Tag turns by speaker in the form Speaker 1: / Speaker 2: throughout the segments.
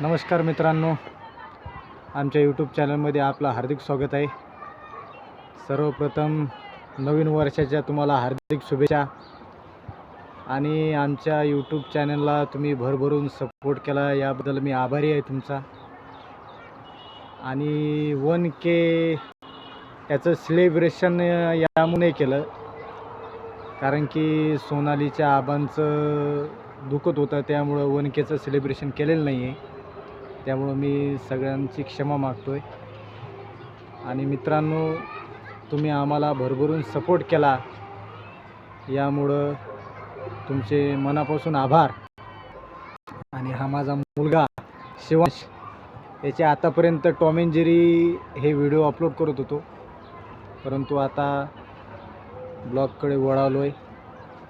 Speaker 1: नमस्कार मित्रांनो. आमच्या यूट्यूब चॅनलमध्ये आपलं हार्दिक स्वागत आहे. सर्वप्रथम नवीन वर्षाच्या तुम्हाला हार्दिक शुभेच्छा. आणि आमच्या यूट्यूब चॅनलला तुम्ही भरभरून सपोर्ट केला याबद्दल मी आभारी आहे तुमचा. आणि वन के याचं सेलिब्रेशन यामुळे केलं. कारण की सोनालीच्या आबांचं दुखत होतं त्यामुळं वन केचं सेलिब्रेशन केलेलं नाही आहे त्यामुळं मी सगळ्यांची क्षमा मागतो आहे आणि मित्रांनो तुम्ही आम्हाला भरभरून सपोर्ट केला. यामुळं तुमचे मनापासून आभार. आणि हा माझा मुलगा शिवांश याचे आतापर्यंत टॉम अँड जेरी हे व्हिडिओ अपलोड करत होतो. परंतु आता ब्लॉगकडे वळालो आहे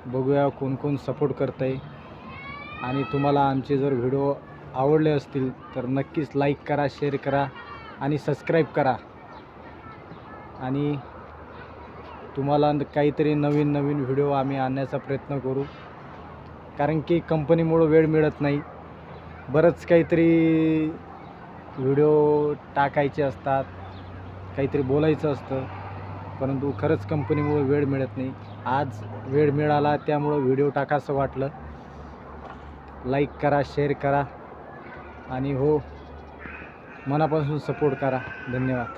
Speaker 1: बघूया कोण कोण सपोर्ट करत आहे आणि तुम्हाला आमचे जर व्हिडिओ आवडले असतील तर नक्कीच लाईक करा शेअर करा आणि सबस्क्राईब करा. आणि तुम्हाला काहीतरी नवीन नवीन व्हिडिओ आम्ही आणण्याचा प्रयत्न करू. कारण की कंपनीमुळं वेळ मिळत नाही. बरंच काहीतरी व्हिडिओ टाकायचे असतात. काहीतरी बोलायचं असतं. परंतु खरंच कंपनीमुळे वेळ मिळत नाही. आज वेळ मिळाला त्यामुळं व्हिडिओ टाकासं वाटलं. लाईक करा शेअर करा. आणि हो मनापासून सपोर्ट करा. धन्यवाद.